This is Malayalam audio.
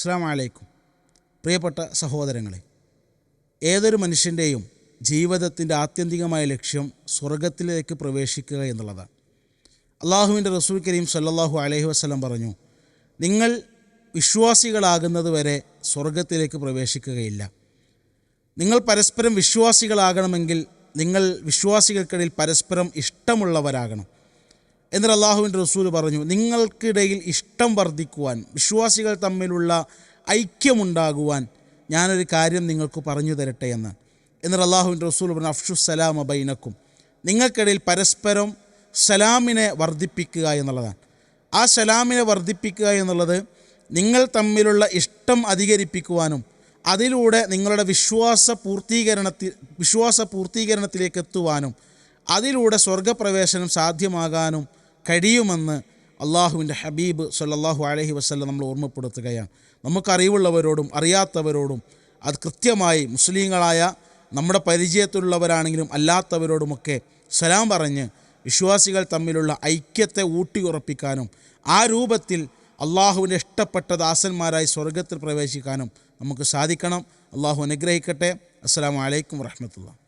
അസ്സാം വലൈക്കും പ്രിയപ്പെട്ട സഹോദരങ്ങളെ ഏതൊരു മനുഷ്യന്റെയും ജീവിതത്തിന്റെ ആത്യന്തികമായ ലക്ഷ്യം സ്വർഗത്തിലേക്ക് പ്രവേശിക്കുക എന്നുള്ളതാണ്. അള്ളാഹുവിന്റെ റസൂൽ കരീം സല്ലാഹു അലഹി വസ്ലം പറഞ്ഞു നിങ്ങൾ വിശ്വാസികളാകുന്നത് വരെ സ്വർഗത്തിലേക്ക് പ്രവേശിക്കുകയില്ല. നിങ്ങൾ പരസ്പരം വിശ്വാസികളാകണമെങ്കിൽ നിങ്ങൾ വിശ്വാസികൾക്കിടയിൽ പരസ്പരം ഇഷ്ടമുള്ളവരാകണം. എന്നാൽ അള്ളാഹുവിന്റെ റസൂൽ പറഞ്ഞു നിങ്ങൾക്കിടയിൽ ഇഷ്ടം വർദ്ധിക്കുവാൻ വിശ്വാസികൾ തമ്മിലുള്ള ഐക്യമുണ്ടാകുവാൻ ഞാനൊരു കാര്യം നിങ്ങൾക്ക് പറഞ്ഞു തരട്ടെ എന്ന്. എന്നിട്ട് അള്ളാഹുവിന്റെ റസൂൽ പറഞ്ഞു അഫ്ഷു സലാം അബൈനക്കും നിങ്ങൾക്കിടയിൽ പരസ്പരം സലാമിനെ വർദ്ധിപ്പിക്കുക എന്നുള്ളതാണ്. ആ സലാമിനെ വർദ്ധിപ്പിക്കുക എന്നുള്ളത് നിങ്ങൾ തമ്മിലുള്ള ഇഷ്ടം അധികരിപ്പിക്കുവാനും അതിലൂടെ നിങ്ങളുടെ വിശ്വാസ പൂർത്തീകരണത്തിൽ വിശ്വാസ പൂർത്തീകരണത്തിലേക്ക് എത്തുവാനും അതിലൂടെ സ്വർഗപ്രവേശനം സാധ്യമാകാനും കഴിയുമെന്ന് അള്ളാഹുവിന്റെ ഹബീബ് സല്ലാഹു അലഹി വസല്ലം നമ്മൾ ഓർമ്മപ്പെടുത്തുകയാണ്. നമുക്കറിവുള്ളവരോടും അറിയാത്തവരോടും അത് കൃത്യമായി മുസ്ലിങ്ങളായ നമ്മുടെ പരിചയത്തിലുള്ളവരാണെങ്കിലും അല്ലാത്തവരോടുമൊക്കെ സലാം പറഞ്ഞ് വിശ്വാസികൾ തമ്മിലുള്ള ഐക്യത്തെ ഊട്ടിയുറപ്പിക്കാനും ആ രൂപത്തിൽ അള്ളാഹുവിന്റെ ഇഷ്ടപ്പെട്ട ദാസന്മാരായി സ്വർഗത്തിൽ പ്രവേശിക്കാനും നമുക്ക് സാധിക്കണം. അള്ളാഹു അനുഗ്രഹിക്കട്ടെ. അസ്സാം വലൈക്കും വർഹമത്തുള്ള